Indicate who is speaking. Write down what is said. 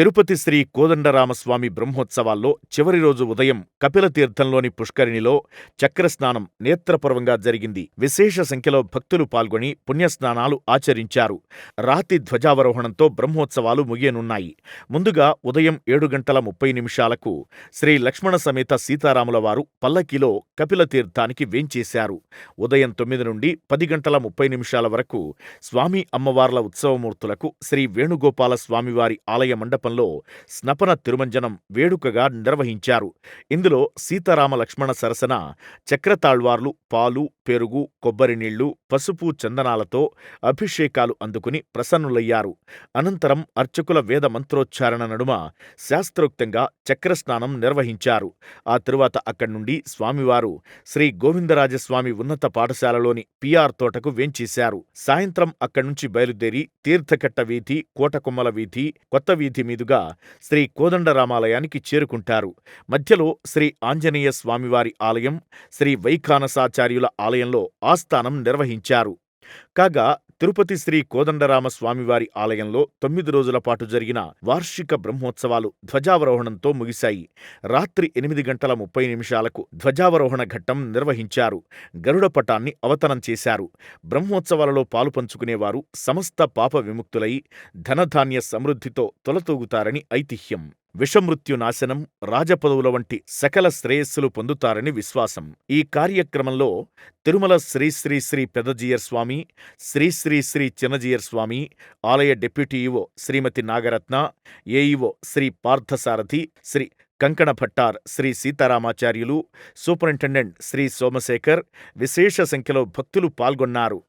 Speaker 1: తిరుపతి శ్రీ కోదండరామస్వామి బ్రహ్మోత్సవాల్లో చివరి రోజు ఉదయం కపిలతీర్థంలోని పుష్కరిణిలో చక్రస్నానం నేత్రపర్వంగా జరిగింది. విశేష సంఖ్యలో భక్తులు పాల్గొని పుణ్యస్నానాలు ఆచరించారు. రాతి ధ్వజావరోహణంతో బ్రహ్మోత్సవాలు ముగియనున్నాయి. ముందుగా ఉదయం ఏడు గంటల ముప్పై నిమిషాలకు శ్రీ లక్ష్మణ సమేత సీతారాముల వారు పల్లకీలో కపిలతీర్థానికి వేంచేశారు. ఉదయం తొమ్మిది నుండి పది గంటల ముప్పై నిమిషాల వరకు స్వామి అమ్మవార్ల ఉత్సవమూర్తులకు శ్రీ వేణుగోపాల స్వామివారి ఆలయ మండపం మండపంలో స్నపన తిరుమంజనం వేడుకగా నిర్వహించారు. ఇందులో సీతారామ లక్ష్మణ సరసన చక్రతాళ్వార్లు పాలు పెరుగు కొబ్బరి నీళ్ళు పసుపు చందనాలతో అభిషేకాలు అందుకుని ప్రసన్నులయ్యారు. అనంతరం అర్చకుల వేద మంత్రోచ్చారణ నడుమ శాస్త్రోక్తంగా చక్రస్నానం నిర్వహించారు. ఆ తరువాత అక్కడి నుండి స్వామివారు శ్రీ గోవిందరాజస్వామి ఉన్నత పాఠశాలలోని పిఆర్ తోటకు వేంచేశారు. సాయంత్రం అక్కడి నుంచి బయలుదేరి తీర్థకట్ట వీధి కోటకొమ్మల వీధి కొత్త వీధి మీదుగా శ్రీ కోదండరామాలయానికి చేరుకుంటారు. మధ్యలో శ్రీ ఆంజనేయ స్వామివారి ఆలయం శ్రీ వైఖానసాచార్యుల ఆలయంలో ఆస్థానం నిర్వహించారు. కాగా తిరుపతి శ్రీ కోదండరామ స్వామివారి ఆలయంలో తొమ్మిది రోజుల పాటు జరిగిన వార్షిక బ్రహ్మోత్సవాలు ధ్వజావరోహణంతో ముగిశాయి. రాత్రి ఎనిమిది గంటల ముప్పై నిమిషాలకు ధ్వజావరోహణ ఘట్టం నిర్వహించారు. గరుడ పటాన్ని అవతరం చేశారు. బ్రహ్మోత్సవాలలో పాలుపంచుకునేవారు సమస్త పాప విముక్తులై ధనధాన్య సమృద్ధితో తొలతూగుతారని ఐతిహ్యం. విషమృత్యు నాశనం రాజపదవుల వంటి సకల శ్రేయస్సులు పొందుతారని విశ్వాసం. ఈ కార్యక్రమంలో తిరుమల శ్రీశ్రీ శ్రీ పెదజీయర్ స్వామి శ్రీ శ్రీ చిన్నజీయర్ స్వామి ఆలయ deputy EO Shrimati Nagaratna AEO Shri Parthasarathi Shri Kankana Bhattar Shri Seetharamacharyulu superintendent Shri Somashekar విశేష సంఖ్యలో భక్తులు పాల్గొన్నారు.